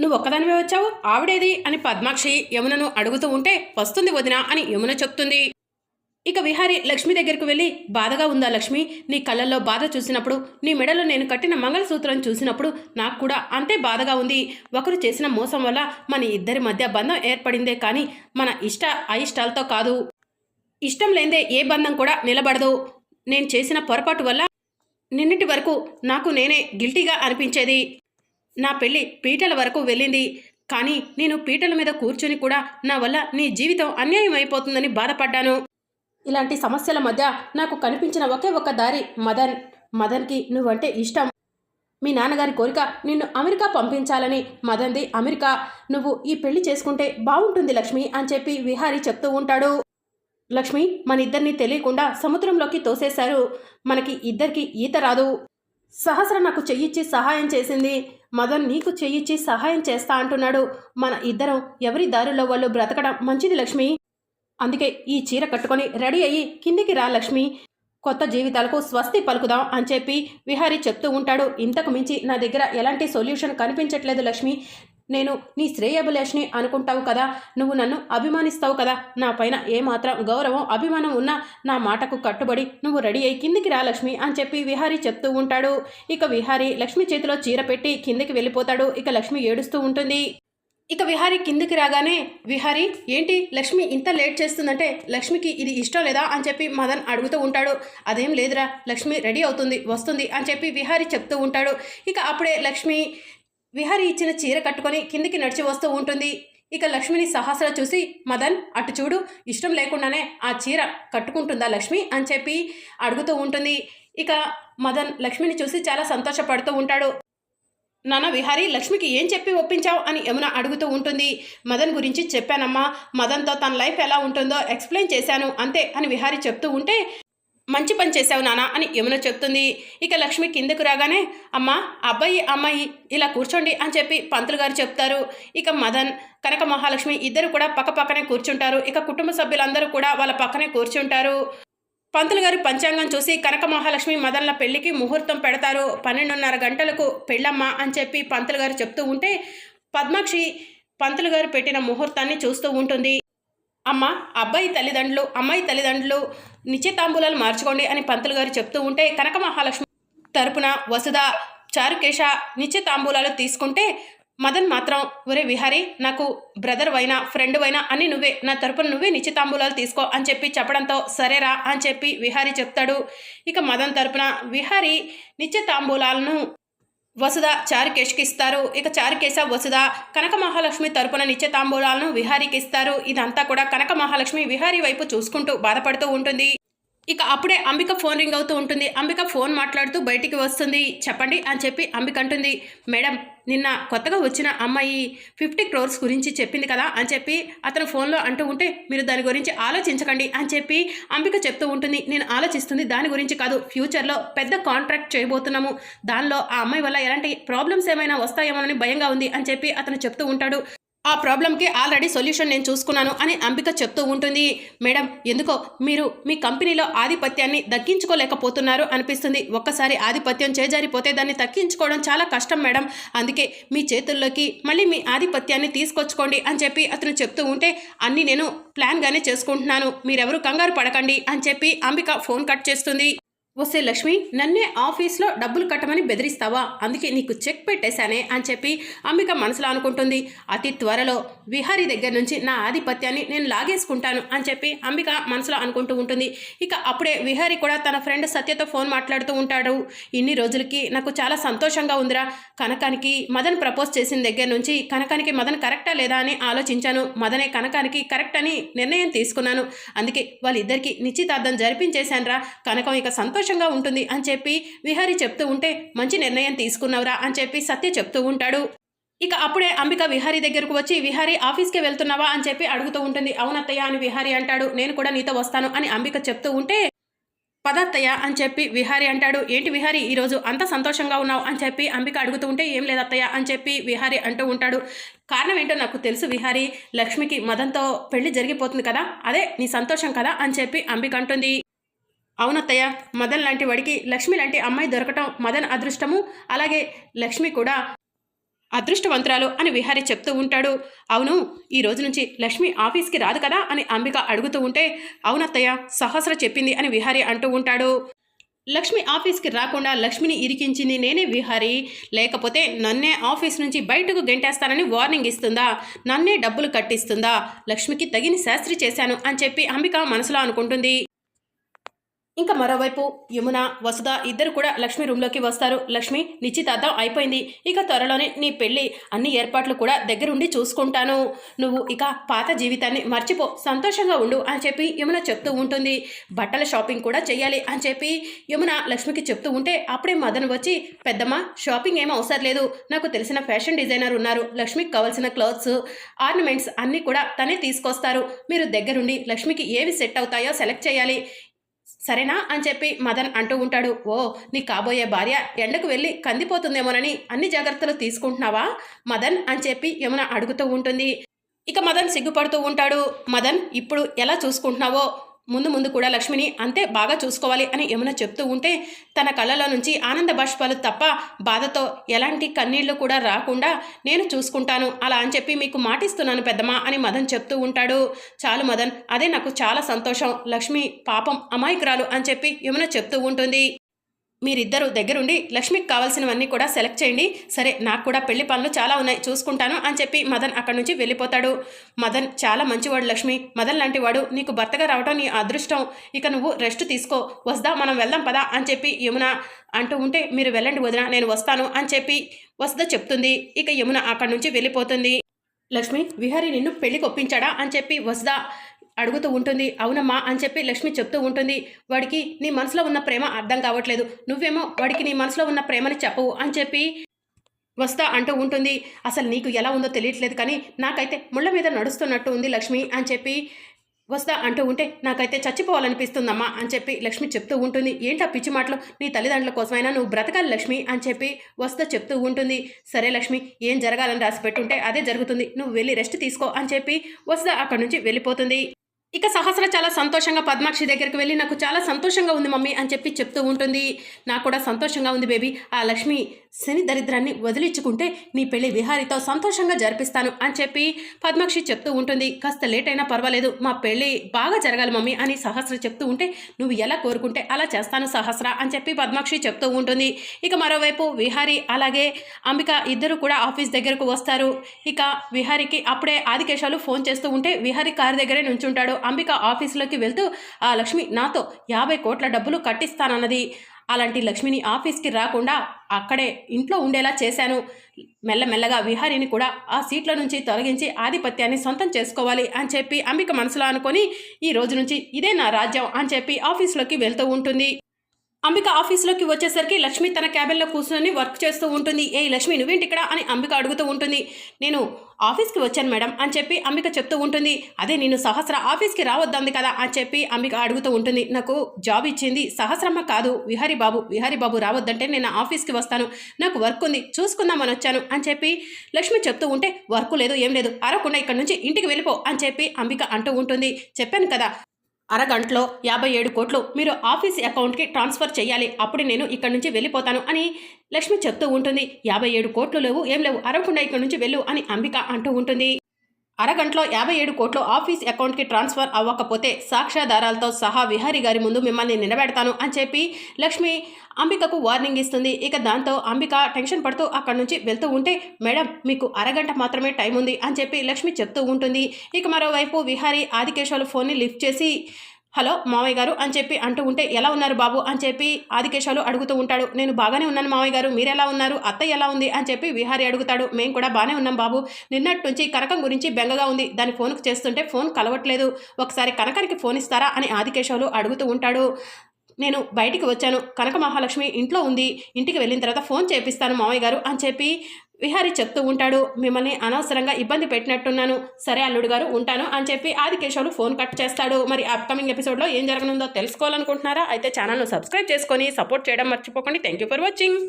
నువ్వు ఒక్కదానివే వచ్చావు? ఆవిడేది? అని పద్మాక్షి యమునను అడుగుతూ ఉంటే వస్తుంది వదిన అని యమున చెప్తుంది. ఇక విహారి లక్ష్మి దగ్గరికి వెళ్ళి బాధగా ఉందా లక్ష్మి? నీ కళ్ళల్లో బాధ చూసినప్పుడు నీ మెడలో నేను కట్టిన మంగళసూత్రం చూసినప్పుడు నాకు కూడా అంతే బాధగా ఉంది. ఒకరు చేసిన మోసం వల్ల మన ఇద్దరి మధ్య బంధం ఏర్పడిందే కానీ మన ఇష్ట అయిష్టాలతో కాదు. ఇష్టం లేదే ఏ బంధం కూడా నిలబడదు. నేను చేసిన పొరపాటు వల్ల నిన్నటి వరకు నాకు నేనే గిల్టీగా అనిపించేది. నా పెళ్ళి పీటల వరకు వెళ్ళింది. కానీ నేను పీటల మీద కూర్చొని కూడా నా వల్ల నీ జీవితం అన్యాయం అయిపోతుందని బాధపడ్డాను. ఇలాంటి సమస్యల మధ్య నాకు కనిపించిన ఒకే ఒక్క దారి మదన్. మదన్కి నువ్వంటే ఇష్టం. మీ నాన్నగారి కోరిక నిన్ను అమెరికా పంపించాలని మదన్ది అమెరికా. నువ్వు ఈ పెళ్ళి చేసుకుంటే బాగుంటుంది లక్ష్మి అని చెప్పి విహారీ చెప్తూ ఉంటాడు. లక్ష్మి మన ఇద్దరిని తెలియకుండా సముద్రంలోకి తోసేశారు. మనకి ఇద్దరికి ఈత రాదు. సహస్ర నాకు చెయ్యిచ్చి సహాయం చేసింది. మదన్ నీకు చెయ్యిచ్చి సహాయం చేస్తా అంటున్నాడు. మన ఇద్దరం ఎవరి దారిలో వాళ్ళు బ్రతకడం మంచిది లక్ష్మి. అందుకే ఈ చీర కట్టుకొని రెడీ అయ్యి కిందికి రా లక్ష్మి. కొత్త జీవితాలకు స్వస్తి పలుకుదాం అని చెప్పి విహారీ చెప్తూ ఉంటాడు. ఇంతకు మించి నా దగ్గర ఎలాంటి సొల్యూషన్ కనిపించట్లేదు లక్ష్మి. నేను నీ శ్రేయభిలాష్ని అనుకుంటావు కదా. నువ్వు నన్ను అభిమానిస్తావు కదా. నా పైన ఏమాత్రం గౌరవం అభిమానం ఉన్నా నా మాటకు కట్టుబడి నువ్వు రెడీ అయ్యి కిందికి రా లక్ష్మి అని చెప్పి విహారీ చెప్తూ ఉంటాడు. ఇక విహారీ లక్ష్మి చేతిలో చీర పెట్టి కిందికి వెళ్ళిపోతాడు. ఇక లక్ష్మి ఏడుస్తూ ఉంటుంది. ఇక విహారి కిందికి రాగానే విహారి ఏంటి లక్ష్మి ఇంత లేట్ చేస్తుందంటే లక్ష్మికి ఇది ఇష్టం లేదా? అని చెప్పి మదన్ అడుగుతూ ఉంటాడు. అదేం లేదురా లక్ష్మి రెడీ అవుతుంది వస్తుంది అని చెప్పి విహారి చెప్తూ ఉంటాడు. ఇక అప్పుడే లక్ష్మి విహరి ఇచ్చిన చీర కట్టుకొని కిందికి నడిచి వస్తూ ఉంటుంది. ఇక లక్ష్మిని సహస్ర చూసి మదన్ అటు చూడు ఇష్టం లేకుండానే ఆ చీర కట్టుకుంటుందా లక్ష్మి? అని చెప్పి అడుగుతూ ఉంటుంది. ఇక మదన్ లక్ష్మిని చూసి చాలా సంతోషపడుతూ ఉంటాడు. నాన్న విహారీ లక్ష్మికి ఏం చెప్పి ఒప్పించావు? అని యమున అడుగుతూ ఉంటుంది. మదన్ గురించి చెప్పానమ్మా. మదన్తో తన లైఫ్ ఎలా ఉంటుందో ఎక్స్ప్లెయిన్ చేశాను. అంతే అని విహారీ చెప్తూ ఉంటే మంచి పని చేశావు నానా అని యమున చెప్తుంది. ఇక లక్ష్మి కిందకు రాగానే అమ్మ అబ్బాయి అమ్మాయి ఇలా కూర్చోండి అని చెప్పి పంతులు గారు చెప్తారు. ఇక మదన్ కనక మహాలక్ష్మి ఇద్దరు కూడా పక్క పక్కనే కూర్చుంటారు. ఇక కుటుంబ సభ్యులందరూ కూడా వాళ్ళ పక్కనే కూర్చుంటారు. పంతులు గారి పంచాంగం చూసి కనక మహాలక్ష్మి మదన్ల పెళ్ళికి ముహూర్తం పెడతారు. పన్నెండున్నర గంటలకు పెళ్ళమ్మ అని చెప్పి పంతులు గారు చెప్తూ ఉంటే పద్మాక్షి పంతులు గారు పెట్టిన ముహూర్తాన్ని చూస్తూ ఉంటుంది. అమ్మ అబ్బాయి తల్లిదండ్రులు అమ్మాయి తల్లిదండ్రులు నిశ్చితాంబూలాలు మార్చుకోండి అని పంతులు గారు చెప్తూ ఉంటే కనక మహాలక్ష్మి తరపున వసుధ చారుకేశ నిశ్చితాంబూలాలు తీసుకుంటే మదన్ మాత్రం ఒరే విహారీ నాకు బ్రదర్ అయినా ఫ్రెండ్ అయినా అని నువ్వే నా తరపున నువ్వే నిశ్చితాంబూలాలు తీసుకో అని చెప్పి చెప్పడంతో సరేరా అని చెప్పి విహారీ చెప్తాడు. ఇక మదన్ తరపున విహారీ నిశ్చితాంబూలాలను వసుధ చారుకేష్కి ఇస్తారు ఇక చారుకేశ వసుధ కనక మహాలక్ష్మి తరపున నిత్యతాంబూలాలను విహారీకి ఇస్తారు ఇదంతా కూడా కనక మహాలక్ష్మి విహారీ వైపు చూసుకుంటూ బాధపడుతూ ఉంటుంది. ఇక అప్పుడే అంబిక ఫోన్ రింగ్ అవుతూ ఉంటుంది. అంబిక ఫోన్ మాట్లాడుతూ బయటికి వస్తుంది. చెప్పండి అని చెప్పి అంబిక అంటుంది. మేడం నిన్న కొత్తగా వచ్చిన అమ్మాయి ఫిఫ్టీ క్రోర్స్ గురించి చెప్పింది కదా అని చెప్పి అతను ఫోన్లో అంటూ ఉంటే మీరు దాని గురించి ఆలోచించకండి అని చెప్పి అంబిక చెప్తూ ఉంటుంది. నేను ఆలోచిస్తుంది దాని గురించి కాదు. ఫ్యూచర్లో పెద్ద కాంట్రాక్ట్ చేయబోతున్నాము. దానిలో ఆ అమ్మాయి వల్ల ఎలాంటి ప్రాబ్లమ్స్ ఏమైనా వస్తాయేమోనని భయంగా ఉంది అని చెప్పి అతను చెప్తూ ఉంటాడు. ఆ ప్రాబ్లంకి ఆల్రెడీ సొల్యూషన్ నేను చూసుకున్నాను అని అంబిక చెప్తూ ఉంటుంది. మేడం ఎందుకో మీరు మీ కంపెనీలో ఆధిపత్యాన్ని దక్కించుకోలేకపోతున్నారు అనిపిస్తుంది. ఒక్కసారి ఆధిపత్యం చేజారిపోతే దాన్ని దక్కించుకోవడం చాలా కష్టం మేడం. అందుకే మీ చేతుల్లోకి మళ్ళీ మీ ఆధిపత్యాన్ని తీసుకొచ్చుకోండి అని చెప్పి అతను చెప్తూ ఉంటే అన్నీ నేను ప్లాన్గానే చేసుకుంటున్నాను. మీరెవరు కంగారు పడకండి అని చెప్పి అంబిక ఫోన్ కట్ చేస్తుంది. వస్తే లక్ష్మి నన్నే ఆఫీస్లో డబ్బులు కట్టమని బెదిరిస్తావా? అందుకే నీకు చెక్ పెట్టేశానే అని చెప్పి అంబిక మనసులో అనుకుంటుంది. అతి త్వరలో విహారీ దగ్గర నుంచి నా ఆధిపత్యాన్ని నేను లాగేసుకుంటాను అని చెప్పి అంబిక మనసులో అనుకుంటూ ఉంటుంది. ఇక అప్పుడే విహారీ కూడా తన ఫ్రెండ్ సత్యతో ఫోన్ మాట్లాడుతూ ఉంటాడు. ఇన్ని రోజులకి నాకు చాలా సంతోషంగా ఉందిరా. కనకానికి మదన్ ప్రపోజ్ చేసిన దగ్గర నుంచి కనకానికి మదన్ కరెక్టా లేదా అని ఆలోచించాను. మదనే కనకానికి కరెక్ట్ అని నిర్ణయం తీసుకున్నాను. అందుకే వాళ్ళిద్దరికీ నిశ్చితార్థం జరిపించేశానురా. కనకం ఇక సంతోషంగా ఉంటుంది అని చెప్పి విహారీ చెప్తూ ఉంటే మంచి నిర్ణయం తీసుకున్నావురా అని చెప్పి సత్య చెప్తూ ఉంటాడు. ఇక అప్పుడే అంబిక విహారీ దగ్గరకు వచ్చి విహారీ ఆఫీస్కి వెళ్తున్నావా? అని చెప్పి అడుగుతూ ఉంటుంది. అవునత్తయ్య అని విహారీ అంటాడు. నేను కూడా నీతో వస్తాను అని అంబిక చెప్తూ ఉంటే పదత్తయ్య అని చెప్పి విహారి అంటాడు. ఏంటి విహారి ఈరోజు అంత సంతోషంగా ఉన్నావు? అని చెప్పి అంబిక అడుగుతూ ఉంటే ఏం లేదత్తయ్య అని చెప్పి విహారి అంటూ ఉంటాడు. కారణం ఏంటో నాకు తెలుసు విహారి లక్ష్మికి మదంతో పెళ్ళి జరిగిపోతుంది కదా? అదే నీ సంతోషం కదా? అని చెప్పి అంబిక అంటుంది. అవునత్తయ్య మదన్ లాంటి వాడికి లక్ష్మి లాంటి అమ్మాయి దొరకటం మదన్ అదృష్టము. అలాగే లక్ష్మి కూడా అదృష్టవంతురాలు అని విహారి చెప్తూ ఉంటాడు. అవును ఈ రోజు నుంచి లక్ష్మి ఆఫీస్కి రాదు కదా అని అంబిక అడుగుతూ ఉంటే అవునత్తయ్య సహస్ర చెప్పింది అని విహారి అంటూ ఉంటాడు. లక్ష్మి ఆఫీస్కి రాకుండా లక్ష్మిని ఇరికించింది నేనే విహారి. లేకపోతే నన్నే ఆఫీస్ నుంచి బయటకు గెంటేస్తానని వార్నింగ్ ఇస్తుందా? నన్నే డబ్బులు కట్టిస్తుందా? లక్ష్మికి తగిన శాస్త్రి చేశాను అని చెప్పి అంబిక మనసులో అనుకుంటుంది. ఇంకా మరోవైపు యమున వసుధ ఇద్దరు కూడా లక్ష్మి రూమ్లోకి వస్తారు. లక్ష్మి నిశ్చితార్థం అయిపోయింది. ఇక త్వరలోనే నీ పెళ్ళి అన్ని ఏర్పాట్లు కూడా దగ్గరుండి చూసుకుంటాను. నువ్వు ఇక పాత జీవితాన్ని మర్చిపో సంతోషంగా ఉండు అని చెప్పి యమున చెప్తూ ఉంటుంది. బట్టల షాపింగ్ కూడా చేయాలి అని చెప్పి యమున లక్ష్మికి చెప్తూ ఉంటే అప్పుడే మదన్ వచ్చి పెద్దమ్మ షాపింగ్ ఏం అవసరం లేదు. నాకు తెలిసిన ఫ్యాషన్ డిజైనర్ ఉన్నారు. లక్ష్మికి కావాల్సిన క్లాత్స్ ఆర్నమెంట్స్ అన్నీ కూడా తనే తీసుకొస్తారు. మీరు దగ్గరుండి లక్ష్మికి ఏవి సెట్ అవుతాయో సెలెక్ట్ చేయాలి సరేనా అని చెప్పి మదన్ అంటూ ఉంటాడు. ఓ నీ కాబోయే భార్య ఎండకు వెళ్ళి కందిపోతుందేమోనని అన్ని జాగ్రత్తలు తీసుకుంటున్నావా? మదన్ అని చెప్పి యమున అడుగుతూ ఉంటుంది. ఇక మదన్ సిగ్గుపడుతూ ఉంటాడు. మదన్ ఇప్పుడు ఎలా చూసుకుంటున్నావో? ముందు ముందు కూడా లక్ష్మిని అంతే బాగా చూసుకోవాలి అని యమున చెప్తూ ఉంటే తన కళ్ళలో నుంచి ఆనంద బాష్పాలు తప్ప బాధతో ఎలాంటి కన్నీళ్ళు కూడా రాకుండా నేను చూసుకుంటాను అలా అని చెప్పి మీకు మాటిస్తున్నాను పెద్దమ్మ అని మదన్ చెప్తూ ఉంటాడు. చాలు మదన్ అదే నాకు చాలా సంతోషం. లక్ష్మి పాపం అమాయకురాలు అని చెప్పి యమున చెప్తూ ఉంటుంది. మీరిద్దరూ దగ్గరుండి లక్ష్మికి కావాల్సినవన్నీ కూడా సెలెక్ట్ చేయండి. సరే నాకు కూడా పెళ్ళి పనులు చాలా ఉన్నాయి చూసుకుంటాను అని చెప్పి మదన్ అక్కడి నుంచి వెళ్ళిపోతాడు. మదన్ చాలా మంచివాడు లక్ష్మి. మదన్ లాంటి వాడు నీకు భర్తగా రావడం నీ అదృష్టం. ఇక నువ్వు రెస్ట్ తీసుకో. వస్దా మనం వెళ్దాం పదా అని చెప్పి యమున అంటూ ఉంటే మీరు వెళ్ళండి వదిన నేను వస్తాను అని చెప్పి వస్దా చెప్తుంది. ఇక యమున అక్కడి నుంచి వెళ్ళిపోతుంది. లక్ష్మి విహారి నిన్ను పెళ్ళి ఒప్పించాడా అని చెప్పి వస్దా అడుగుతూ ఉంటుంది. అవునమ్మా అని చెప్పి లక్ష్మి చెప్తూ ఉంటుంది. వాడికి నీ మనసులో ఉన్న ప్రేమ అర్థం కావట్లేదు. నువ్వేమో వాడికి నీ మనసులో ఉన్న ప్రేమని చెప్పవు అని చెప్పి వస్తా అంటూ ఉంటుంది. అసలు నీకు ఎలా ఉందో తెలియట్లేదు కానీ నాకైతే ముళ్ళ మీద నడుస్తున్నట్టు ఉంది లక్ష్మి అని చెప్పి వస్తా అంటూ ఉంటే నాకైతే చచ్చిపోవాలనిపిస్తుందమ్మా అని చెప్పి లక్ష్మి చెప్తూ ఉంటుంది. ఏంటా పిచ్చి మాటలు? నీ తల్లిదండ్రుల కోసమైనా నువ్వు బ్రతకాలి లక్ష్మి అని చెప్పి వస్తా చెప్తూ ఉంటుంది. సరే లక్ష్మి ఏం జరగాలని రాసి పెట్టుంటే అదే జరుగుతుంది. నువ్వు వెళ్ళి రెస్ట్ తీసుకో అని చెప్పి వస్తా అక్కడి నుంచి వెళ్ళిపోతుంది. ఇక సహస్ర చాలా సంతోషంగా పద్మాక్షి దగ్గరికి వెళ్ళి నాకు చాలా సంతోషంగా ఉంది మమ్మీ అని చెప్పి చెప్తూ ఉంటుంది. నాకు కూడా సంతోషంగా ఉంది బేబీ. ఆ లక్ష్మి శని దరిద్రాన్ని వదిలించుకుంటే నీ పెళ్ళి విహారితో సంతోషంగా జరిపిస్తాను అని చెప్పి పద్మాక్షి చెప్తూ ఉంటుంది. కాస్త లేట్ అయినా పర్వాలేదు. మా పెళ్ళి బాగా జరగాలి మమ్మీ అని సహస్ర చెప్తూ ఉంటే నువ్వు ఎలా కోరుకుంటే అలా చేస్తాను సహస్ర అని చెప్పి పద్మాక్షి చెప్తూ ఉంటుంది. ఇక మరోవైపు విహారి అలాగే అంబిక ఇద్దరు కూడా ఆఫీస్ దగ్గరకు వస్తారు. ఇక విహారికి అప్పుడే ఆదికేశాలు ఫోన్ చేస్తూ ఉంటే విహారి కారు దగ్గరే నుంచుంటాడు. అంబిక ఆఫీసులోకి వెళ్తూ ఆ లక్ష్మి నాతో యాభై కోట్ల డబ్బులు కట్టిస్తానన్నది. అలాంటి లక్ష్మిని ఆఫీస్కి రాకుండా అక్కడే ఇంట్లో ఉండేలా చేశాను. మెల్లమెల్లగా విహారిని కూడా ఆ సీట్ల నుంచి తొలగించి ఆధిపత్యాన్ని సొంతం చేసుకోవాలి అని చెప్పి అంబిక మనసులో అనుకొని ఈ రోజు నుంచి ఇదే నా రాజ్యం అని చెప్పి ఆఫీస్లోకి వెళ్తూ ఉంటుంది. అంబిక ఆఫీస్లోకి వచ్చేసరికి లక్ష్మి తన క్యాబిన్లో కూర్చొని వర్క్ చేస్తూ ఉంటుంది. ఏ లక్ష్మి నువ్వేంటి ఇక్కడ అని అంబిక అడుగుతూ ఉంటుంది. నేను ఆఫీస్కి వచ్చాను మేడం అని చెప్పి అంబిక చెప్తూ ఉంటుంది. అదే నేను సహస్ర ఆఫీస్కి రావద్దంది కదా అని చెప్పి అంబిక అడుగుతూ ఉంటుంది. నాకు జాబ్ ఇచ్చింది సహస్రమ్మ కాదు విహారీ బాబు విహారీ బాబు రావద్దంటే నేను ఆఫీస్కి వస్తాను. నాకు వర్క్ ఉంది చూసుకుందామని వచ్చాను అని చెప్పి లక్ష్మి చెప్తూ ఉంటే వర్క్ లేదు ఏం లేదు. అరకుండా ఇక్కడ నుంచి ఇంటికి వెళ్ళిపో అని చెప్పి అంబిక అంటూ ఉంటుంది. చెప్పాను కదా అరగంటలో యాభై ఏడు కోట్లు మీరు ఆఫీస్ అకౌంట్కి ట్రాన్స్ఫర్ చేయాలి. అప్పుడు నేను ఇక్కడ నుంచి వెళ్ళిపోతాను అని లక్ష్మి చెప్తూ ఉంటుంది. యాభై ఏడు కోట్లు లేవు ఏం లేవు అరవకుండా ఇక్కడి నుంచి వెళ్ళు అని అంబిక అంటూ ఉంటుంది. అరగంటలో యాభై ఏడు కోట్లు ఆఫీస్ అకౌంట్కి ట్రాన్స్ఫర్ అవ్వకపోతే సాక్ష్యాధారాలతో సహా విహారీ గారి ముందు మిమ్మల్ని నిలబెడతాను అని చెప్పి లక్ష్మి అంబికకు వార్నింగ్ ఇస్తుంది. ఇక దాంతో అంబిక టెన్షన్ పడుతూ అక్కడి నుంచి వెళ్తూ ఉంటే మేడం మీకు అరగంట మాత్రమే టైం ఉంది అని చెప్పి లక్ష్మి చెప్తూ ఉంటుంది. ఇక మరోవైపు విహారీ ఆదికేశవులు ఫోన్ని లిఫ్ట్ చేసి హలో మావయ్య గారు అని చెప్పి అంటూ ఉంటే ఎలా ఉన్నారు బాబు? అని చెప్పి ఆదికేశాలు అడుగుతూ ఉంటాడు. నేను బాగానే ఉన్నాను మావయ్య గారు. మీరెలా ఉన్నారు? అత్త ఎలా ఉంది? అని చెప్పి విహారి అడుగుతాడు. మేము కూడా బాగానే ఉన్నాం బాబు. నిన్నటి నుంచి కనకం గురించి బెంగగా ఉంది. దాని ఫోన్కి చేస్తుంటే ఫోన్ కలవట్లేదు. ఒకసారి కనకానికి ఫోన్ ఇస్తారా? అని ఆదికేశాలు అడుగుతూ ఉంటాడు. నేను బయటికి వచ్చాను. కనక మహాలక్ష్మి ఇంట్లో ఉంది. ఇంటికి వెళ్ళిన తర్వాత ఫోన్ చేపిస్తాను మామయ్య గారు అని చెప్పి విహారి చెప్తూ ఉంటాడు. మిమ్మల్ని అనవసరంగా ఇబ్బంది పెట్టినట్టున్నాను. సరే అల్లుడు గారు ఉంటాను అని చెప్పి ఆదికేశవులు ఫోన్ కట్ చేస్తాడు. మరి అప్కమింగ్ ఎపిసోడ్లో ఏం జరగనుందో తెలుసుకోవాలనుకుంటున్నారా? అయితే ఛానల్ను సబ్స్క్రైబ్ చేసుకొని సపోర్ట్ చేయడం మర్చిపోకండి. Thank you for watching